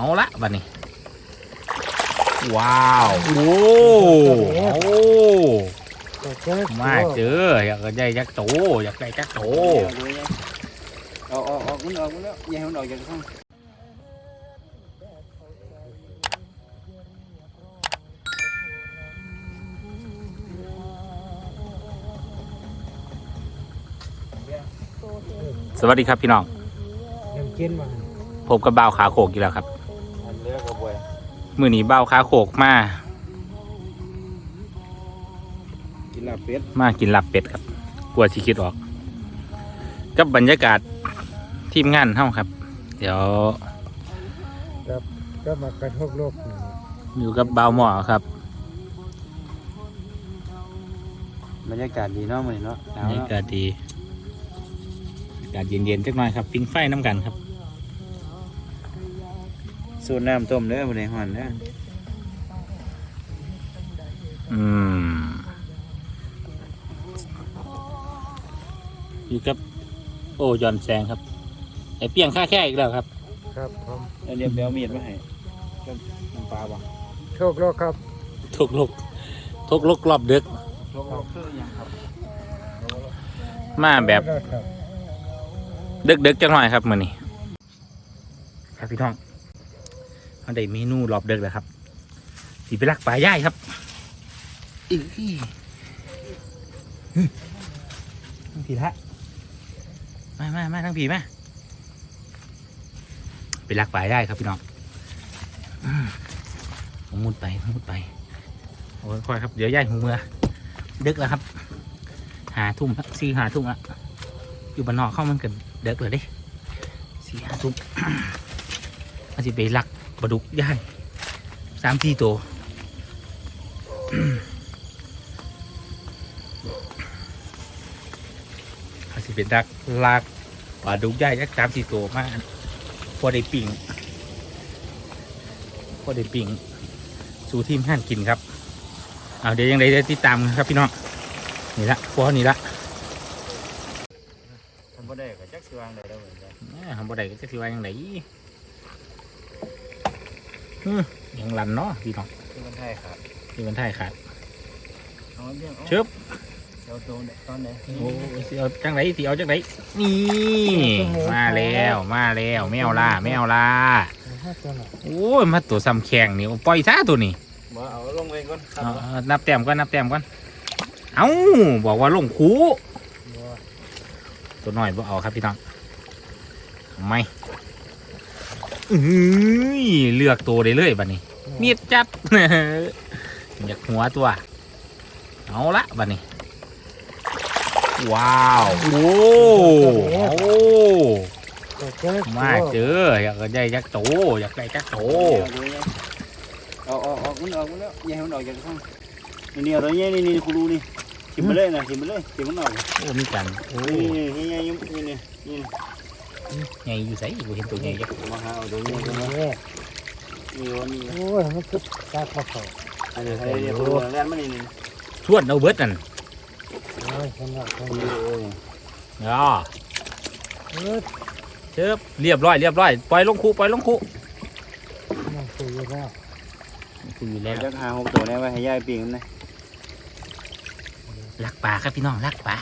เอาละบัดนี้ ว้าว โอ้โอ้มาเจออยากได้ยักษ์โตอยากได้ยักษ์โตเอาเอาเอามันออกมันแล้วอย่าให้มันออกจากข้างสวัสดีครับพี่น้องยังกินมาพบกับบ่าวขาโขกอีกแล้วครับ มือนี้บ่าวขาโขกมา กินลาบเป็ดมากินลับเป็ดครับกลัวสิคิดออก กับบรรยากาศทีมงานเท่าครับ เดี๋ยวก็มากระทบโลกนี่อยู่กับบ่าวหมอครับบรรยากาศดีเนาะมื้อนี้เนาะหบนารวรยาเนาะกาศดีอากาศเย็นๆจักหน่อยครับ ปิ้งไฟน้ำกันครับ สูตรน้ำต้มเด้อบ่ได้ฮ้อนเด้ออืมอยู่กับโอ้ยอนแสงครับไอเปียงค่าแค่อีกแล้วครับ ครับผมแล้วเดี๋ยวไปเอามีดมาให้กับน้ำปลาบ่โชคโลกครับทุกลกทุกลกรอบดึกลกๆคือหยังครับมาแบบโชคโลกครับ ดึกดึกๆจังหน่อยครับมือนี้ครับพี่ท้อง เขาได้เมนูรอบดึกแล้วครับสีไปลักปลาย่ายครับอีทั้งผีละมามามาทั้งผีมาไปลักปลาย่ายครับพี่น้องอืมผมมุดไปมุดไปโอ้ยค่อยครับเดี๋ยวย่ายหูเมือดึกแล้วครับหาทุ่มครับสี่หาทุ่มอะอยู่บ้านนอกเข้ามันกันเด็กเลยเดิสี่หาทุ่มมันสิไปลัก ปลาดุกย่ายสามสี่ตัวมันสิเป็นลักลักปลาดุกย่ายยักสามสี่ตัวมาพอได้ปิ่งพอได้ปิ่งสู่ทีมห้านกินครับเอาเดี๋ยวยังไงได้ติดตามกันครับพี่น้องนี่ละพอนี่ละทำบ่ได้ก็จักสิวางได้แล้วเหมือนกันแหม่ทำบ่ได้ก็จะสิว่ายังไงฮึยังลันเนาะพี่น้องคือมันไทยครับที่มันไทยขาดเอาเรื่องเอาชึบเดี๋ยวตัวเนี่ยตอนไหนโอ้ยสิเอาจังไหนสิเอาจังไหนนี่มาแล้วมาแล้วแมวล่าแมวล่าห้าตัวหน่อยโอ้ยมาตัวซ้ำแข็งนี่ปล่อยซะตัวนี้บ่เอาลงไปก่อนครับเอาเอานับแต้มก่อนนับแต้มก่อนเอ้าบอกว่าลงคูบัวตัวน้อยบ่เอาครับพี่น้องทำไมอื้อ เลือกตัวได้เลยบัดนี้เมียดจัดอยากหัวตัว เอาละบัดนี้ ว้าว โอ้โอ้โชคโลกมาเจออยากได้ยักษ์โตอยากได้ยักษ์โตเอาเอาเอามันออกมันแล้วอย่าให้มันออกจากข้างนี่นี่เอาตัวนี้นี่นี่คุณรู้นี่ชิมไปเลยนะชิมไปเลยชิมมันออกโอ้มีกันโอ้นี่นี่นี่นี่นี่นี่นี่ ใหญ่อยู่ใส่กูเห็นตัวใหญ่ยักษ์มาหาเอาตัวนี้โอ้ตัวโหนี้นี่วันนี้โอ้ยมันคือตาขาวขาวอันนี้ให้เรียบร้อยแล้วมันนี่นี่ชวนเอาเบิดนั่นโอ้ยสำหรับคนโอ้นี้ยอ๋อเออเชิบเรียบร้อยเรียบร้อยปล่อยลงคูปล่อยลงคูมันคุยอยู่แล้วคุยอยู่แล้วจะหาหกตัวนี้ไว้ให้ยายปีงนะลักปลาครับพี่น้องลักปลา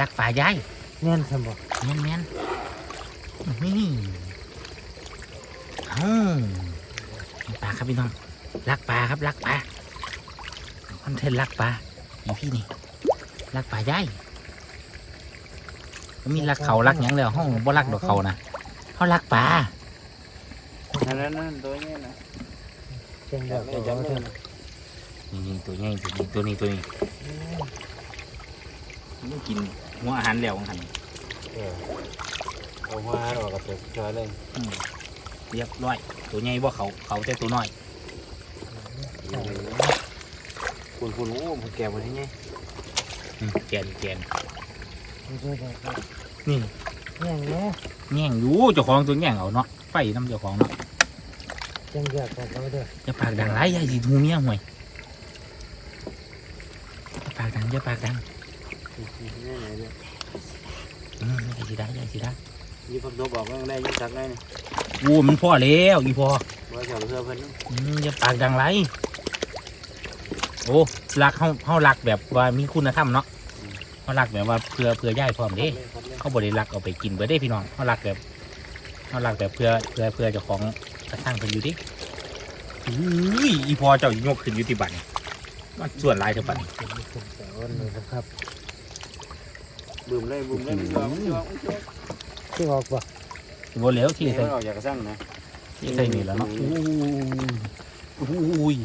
ลักปลาย้ายแน่นสมบัติแม่นแม่นนี่เอ้า ปลาครับพี่น้องลักปลาครับลักปลาคอนเทนต์ลักปลาอีพี่นี่ลักปลาย้ายมันมีลักเขาลักหยังแล้วห้องบ่ลักดอกเขานะเขาลักปลาอันนั้นนั่นตัวนี้นะเชียงจัดาบวเลยจับเลยนี่ๆตัวใหญ่ตัวนี้ตัวนี้ตัวนี้มันกินหัวอาหารแล้วของหัน เอามาหรอกกับตัวจอยเลยอืมเรียบร้อย ตัวใหญ่บ่เขาเขาแต่ตัวน้อยคุณคุณโอ้ผมแก่หมดที่นี่อืมแกนแกนดูดูดูนี่แง่งเนี้ยแง่งอยู่เจ้าของตัวแง่งเอาเนาะไฟน้ำเจ้าของเนาะเชียงดาวเขาเด้ออย่าปากดังไรอย่าสิทูเมียห่วยอย่าปากดังอย่าปากดังนี่ไหนเนี่ยอืมอย่าสิได้อย่าสิได้ ยี่พักตัวบอกว่าได้ยี่สักได้นี่อู้มันพ่อแล้วอีพอว่าจะเอาเสื้อเพิ่นอืมอย่าปากดังไรโอ้รักเขาเขารักแบบว่ามีคุณธรรมเนาะเขารักแบบว่าเพื่อเพื่อย่ายพร้อมเด้ เขาบริรักเอาไปกินเบอได้พี่น้องเขารักแบบเขารักแบบเพื่อเพื่อเพื่อเจ้าของกระทั่งเป็นอยู่ดิอุ้ยอีพอเจ้าโยกขึ้นอยู่ที่บัตรมันส่วนหลายเท่าบัตรเป็นคนแต่อ้นเลยนะครับบึมเลยบึมเลยมันจะมันจะมันจะ ที่ออกบ่บ่เหลวที่ที่ใส่มันออกจากกระสังนะที่ใส่นี่แล้วเนาะอุ้ย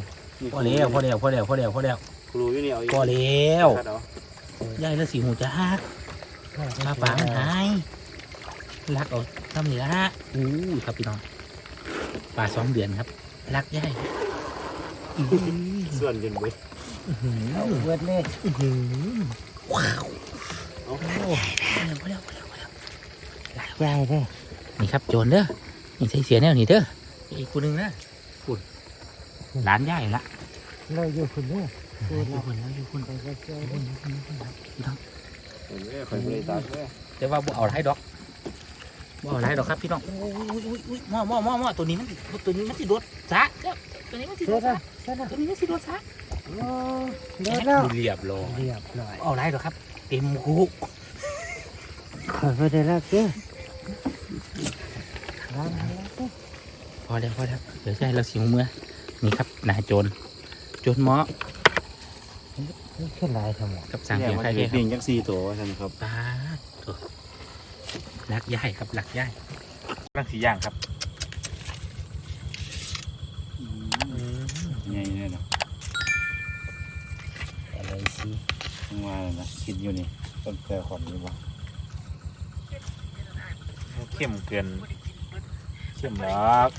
พอแล้วพอแล้วพอแล้วพอแล้วพอแล้วครูอยู่นี่เอาอีกพอแล้วคัดเอายายแล้วสีหูจะฮักมาปางหายรักเอาทำนี่ละอู้ยครับพี่น้องปลาสองเดือนครับ รักยายอื้อหือส่วนจนเบิดอื้อหือเอาเบิดเลยอื้อหือว้าวเอาโอ้พอแล้วพอแล้ว พอแล้วพอแล้วใหญ่เลยนี่ครับโจรเด้อนี่ใส่เสียแนวนี่เด้ออีกคนหนึงนะคุณหลานย่ายละเราอยู่คนเดียวอยู่คนแล้วอยู่คนไปก็เจออยู่คนอยู่คนอยู่คนพี่น้องเห็นไหมคอยบริตาด้วยแต่ว่าบ่เอาไรดอกบ่เอาไรดอกครับพี่น้องอุ้ยอุ้ยอุ้ยอุ้ยหม้อหม้อหม้อหม้อตัวนี้มันตัวนี้มันสิโดดซะเจ้าตัวนี้มันสิเจโดอดแล้ซะวเจอแล้วตัวนี้มันสิโดดซะโอ้เดี๋ยวแล้วเรียบร้อยเรียบร้อยเอาไรดอกครับ เต็มคุกขอไปได้แล้วเจ้ล้างแล้วเจ้ พอแล้วพอแล้วเดี๋ยวจะให้เราสิวมือนี่ครับนายโจรโจรหมอนี่ขึ้นลายทั้งหมดกับสั่งเนี่เพียยงมันใครจะเพียงเพียงจักสี่ตัวใช่ไหมครับปาดตัวลักย่ายครับลักย่ายลักสีย่างครับใหญ่เนี่ยเนาะอะไรสิทั้งวันเลยนะกินอยู่นี่ต้นแก่ขอนนี่บ่เข้มเกิน เข้มหรอก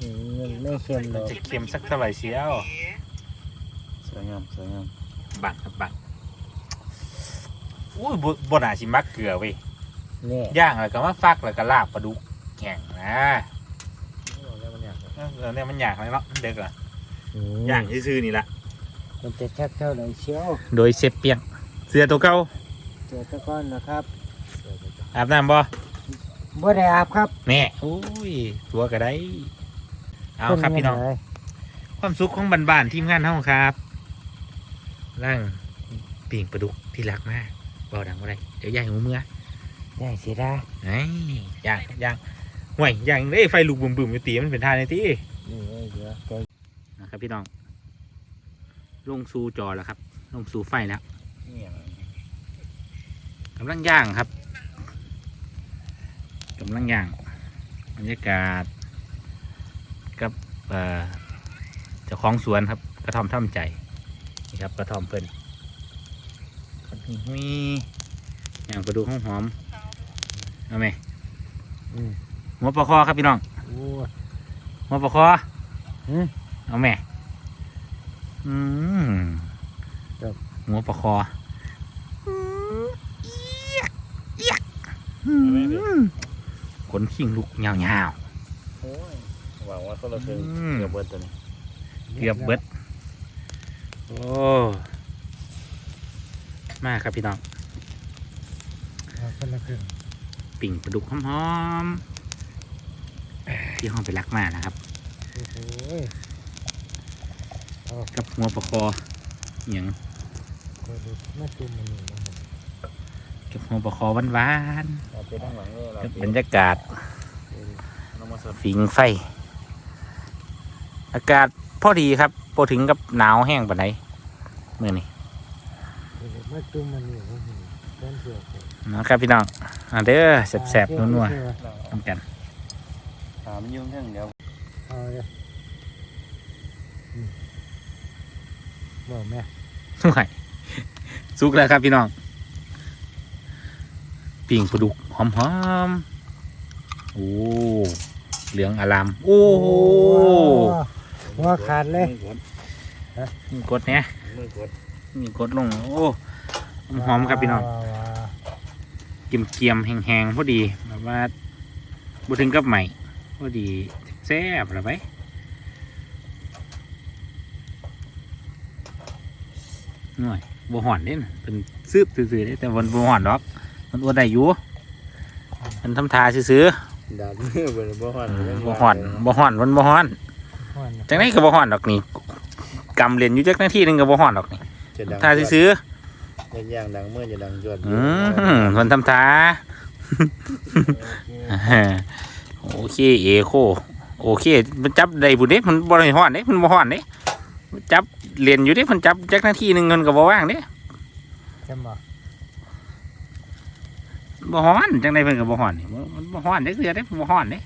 อืมไม่เค็มหรมันอกจะเข้มสักเท่าไหร่เชียวสวยงามสวยงามบังครับบังอุ้ยบนบนอาชิมักเกลือเว้ยเนี่ยย่างแล้วก็มาฟักแล้วก็ลาบปลาดุกแข็งนะแล้วมันอยากเออเนี่ยมันอยากเลยเนาะมันเด็กอะอืมย่างซื่อๆนี่ละมันจะชักเท่าไหร่เชียวโดยเซฟเปียงเสือตัวเก่าเจอตะก้อนนะครับอาบน้ำบ่ บ่ได้อาบครับแน่อุ้ยตัวก็ได้ เอาครับพี่น้องขึ้เงิเลยความสุขของบ้านๆทีมงานเฮาครับร่างปิ่งปลาดุกที่รักมากเบาดังบ่ได้เดี๋ยวย่างหูเมื่อได้สิได้ไอ้ย่างย่างห่วยย่างเอ้ยไฟลุกบึมๆอยู่ตีมันเป็นท่าในตีนี่เอ้ยเดี๋ยวใจนะครับพี่น้อง ลงสู่จอแล้วครับ ลงสู่ไฟแล้วเนี่ยกำลังย่างครับ กำลังย่างบรรยากาศ กับเอ่อเจ้าของสวนครับ กระท่อมท่ำใจนี่ครับกระท่อมเพิ่นมีอย่างไปดูหอมหอมๆเอาไหมอืมหัวปลาคอครับพี่น้องโอ้ยหัวปลาคออืมเอาไหมอืมครับหัวปลาคออืมเอี๊ยกเอี๊ยกอืม ขนขิงลุกยาวโอ้ยหวังว่าเขาเราเคยอืมเกือบเบิดตัวนี้ๆเกือบเบิดโอ้มากครับพี่น้องเอาคนละครึ่งปิ่งปลาดุกหอมๆที่ห้องไปรักมากนะครับ โอ้โหยกับหัวปลาคออหย่างก็ดูมาจุ่มมันนี่นะครับ กับหัวปลาคอหวานเราไปข้างหลังเนี่ยๆเรากับไปบรรยากาศน้ำมันสดฟิงไฟ อากาศพอดีครับพอถึงกับหนาวแห้งปานไหนเมื่อนี้เดี๋ยวมาจุ่มมันนี่ครับผมต้นเสือกเลยนะครับพี่น้องอ่าเด้อแสบๆนัวๆต้องกันถามยุ่งเรื่องเดี๋ยวเอาเลยอืมบอกแม่ห่วยสุกแล้วครับพี่น้อง ปิ่งปลาดุกหอมๆโอ้เหลืองอลามโอ้โหหัวขาดเลยมือกดมีกดเนี่ยมือกดมีกดลงโอ้หอมๆครับพี่น้องว้าวว้าวเกียมเกียมๆแห้งๆพอดีแบบว่าบุถึงกับใหม่พอดีแซ่บหรือไปหน่อยบัวห่อนเด่นเป็นซืบซื่อๆเด้แต่วันบัวห่อนดอก มันอ้วนได้อยู่มันทำทาซื้อดาดมือบ่ได้บ่ฮ้อนบ่ฮ้อนบ่ฮ้อนมันบ่ฮ้อนฮ้อนจังไดก็บ่ฮ้อนดอกนี่กำเรียนอยู่จักนาทีหนึงก็บ่ฮ้อนดอกนี่จะดังถ้าซื้อจะย่างดังมือจะดังจวดๆอืมคนทำท่าโอเคเอโคโอเค มันจับได้บุเด้มันบ่ได้ฮ้อนเด้มันบ่ฮ้อนเด้มันจับเรียนอยู่เด้มันจับจักนาทีหนึงเงินก็บ่ว่างเด้จะบ่ บ่ฮ้อนจังไดเพิ่นก็บ่ฮ้อนนี่มันบ่ฮ้อนเด้คือเด้บ่ฮ้อนเด้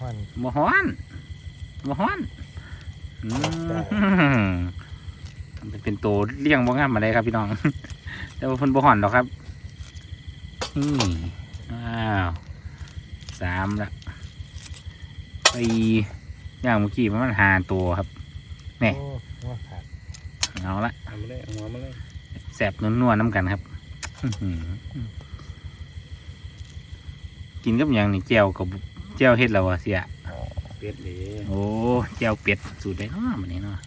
ฮ้อนบ่ฮ้อนบ่ฮ้อนอืมมันเป็นตัวเลี้ยงบ่งามมาได้ครับพี่น้อง แต่ว่าเพิ่นบ่ฮ้อนดอกครับนี่อ้าวสามละสี่อย่างเมื่อกี้มันหาตัวครับแน่โอ้หัวขาดเอาละเอามาเลยเอาหัวมาเลยแสบนัวๆน้ำกันครับ อื้อหือ กินกับอย่างนี่แจ่วกับแจ่วเฮ็ดแล้ววะเสียเป็ดเลยโอ้แจ่วเป็ดสูตรได้เนาะมันนี้เนาะ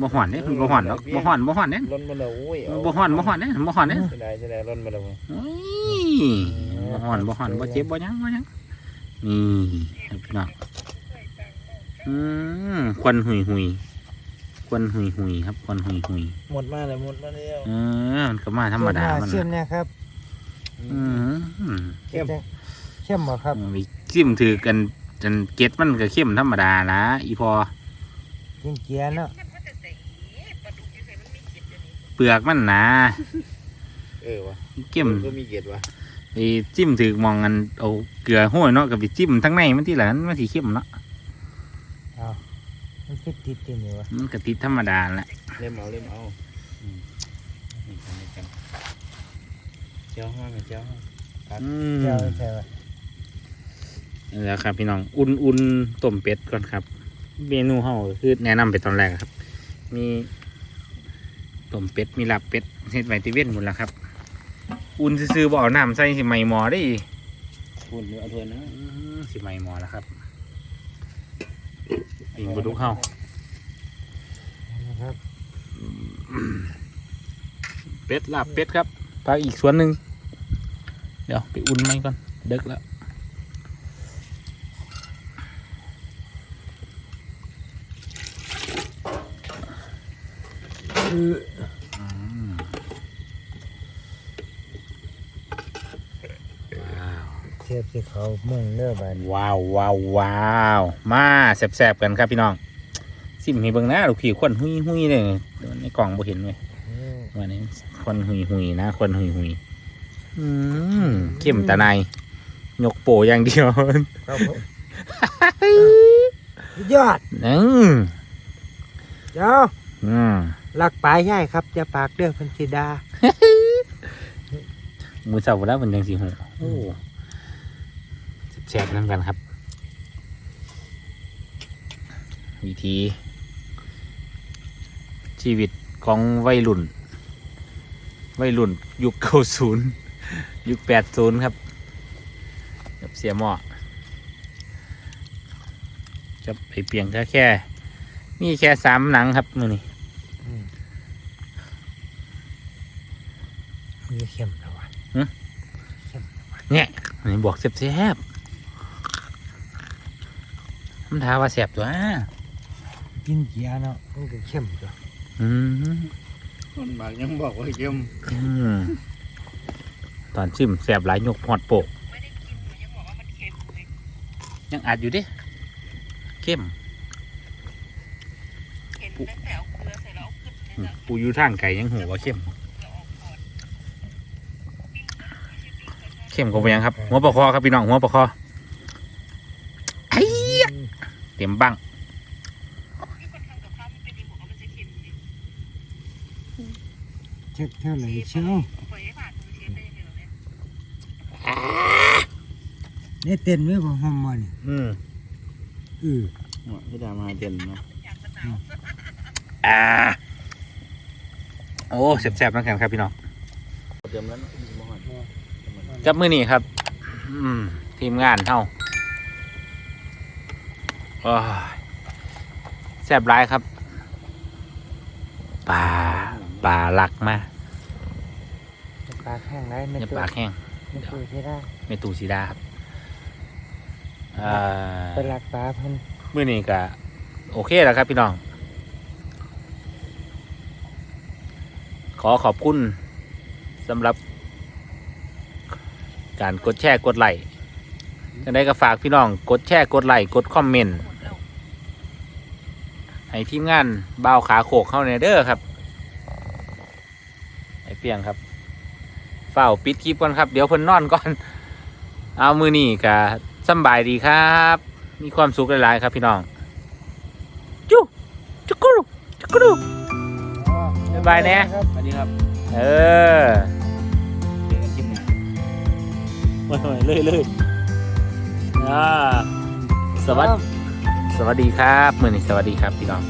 บ่ฮ้อนเด้เพิ่นบ่ฮ้อนดอกบ่ฮ้อนบ่ฮ้อนเด้ร้อนมาแล้วโอ้ยเอาบ่ฮ้อนบ่ฮ้อนเด้บ่ฮ้อนเด้จะได้จะได้ร้อนมาแล้วบ่โอ้ยบ่ฮ้อนบ่ฮ้อนบ่เจ็บบ่หยังบ่หยังนี่ครับพี่น้องอืมควันหุยหุยๆค วันหุยหุยๆครับควันหุยหุยหมดมาแล้วหมดมาแล้วๆเออมันก็มาธรรมดา มันเชื่อมเนี่ยครับอืมเข้มเข้มบ่ครับมีจิ้มถือกันจนเก็ดมันก็เข้มธรรมดาละอีพอกินเกียร์เนาะเปลือกมันหนาเออวะเข้มก็มีเกียรติวะไอ้จิ้มถือมองกันเอาเกลือห้วยเนาะกับไปจิ้มทั้งในมันที่หลังมันสีเข้มเนาะเอา มันคิดติดติดนี่วะมันก็ติดธรรมดาแหละเล่มเอาเล่มเอาอืมนี่ทำให้กันเจ้าห้องเจ้าห้องอืเจ้ามใช่ปะนี่แหล้วครับ พี่น้องอุ่นอุ่นต้มเป็ดก่อนครับ เมนูเฮาคือแนะนำไปตอนแรกครับ มีต้มเป็ดมีลาบเป็ดเฮ็ดไว้ที่เว้นหมดแล้วครับ อุ่นซื่อๆบ่เอาน้ำใส่สิไหม่หมอได้อีคุณเอาถ้วยนะ อืมสิไหม่หมอแล้วครับ ปิงบดุกเฮานะครับเป็ดลาบเป็ดครับปลาอีกส่วนหนึ่งเดี๋ยวไปอุ่นไหมก่อนเด็กแล้วอืม เทีย บที่เขามุ่งเลือบานว้าวว้าวว้าวมาแสบๆกันครับพี่น้องซิมให้เบิ่งนะลูกพี่ควันหุยหุยๆเลยเดี๋ยวในกล่องบ่เห็นไหมอืมวันนี้ควันหุยหุยๆนะควันหุยหุยๆอืมเข้มตาในายยกโปอย่างเดียวครับผมยอดอืมเจ้าอืมหลักปลายใหญ่ครับจะปากเด้อพันธิดามือเสาแล้วมันยังสีหูโอ้ แซ่บๆนั่นกันครับ วิธี ชีวิตของวัยรุ่น วัยรุ่น ยุคเก้าศูนย์ยุคแปดศูนย์ครับกับเสียหม้อจะไปเปลี่ยนแค่แค่ มีแค่สามหนังครับมือนี่มีเข็มแล้ววะเนี่ยอันนี้บอกแซ่บๆ มันท้าว่าแซ่บตัวกินเกียร์เนาะมันก็เข้มจ้ะอืมคนบางยังบอกว่าเข้มอืมตอนชิมแซ่บหลายยกพอดโปกยังอัดอยู่เดิเข้มเห็นตั้งแต่เอาเกลือใส่แล้วเอาขึ้นอืมปูอยู่ทางไก่ยังหูว่าเข้มเข้มกว่าไปยังครับ หัวปลาคอครับพี่น้องหัวปลาคอ ไอ้ยเต็มบังที่คนทำกับข้าวมันเป็นดีบอเค็มดิเช็ดเท่าไหร่เชียวปล่อยให้ผ่านมือเชฟได้ยังไงเหรอเนี่ยนี่เต้นไหม่อมมาเนี่ยอืมอือไม่ได้มาเด่นเนาะอ่าโอ้แซ่บๆนั่นกันครับพี่น้องจับมือนี่ครับ อืมทีมงานเท่า แซ่บร้ายครับปลาปลาหลักมาปากแห้งไรไม่อย่าตัวปากแห้งไม่คุยใช่ได้เมตูสีดาครับอ่าไปรักษาเพิ่นมื่อนี้ก็โอเคแล้วครับพี่น้อง ขอขอบคุณสำหรับการกดแชร์กดไลค์ยังไงก็ฝากพี่น้อง กดแชร์กดไลค์กดคอมเมนต์ ให้ทีมงานบ่าวขาโขกเข้าในเด้อครับไอเปียงครับเฝ้าปิดคลิปก่อนครับ เดี๋ยวเพิ่นนอนก่อน เอามือนี่ก็สำบายดีครับ มีความสุขหลายๆครับพี่น้อง จุจุกรุจุกรุบ๊ายบายแน่สวัสดีครับ เออเจอกันคลิปหน้ามาหน่อยเลยเลยอ่าสวัสดี สวัสดีครับมือนี้สวัสดีครับพี่น้อง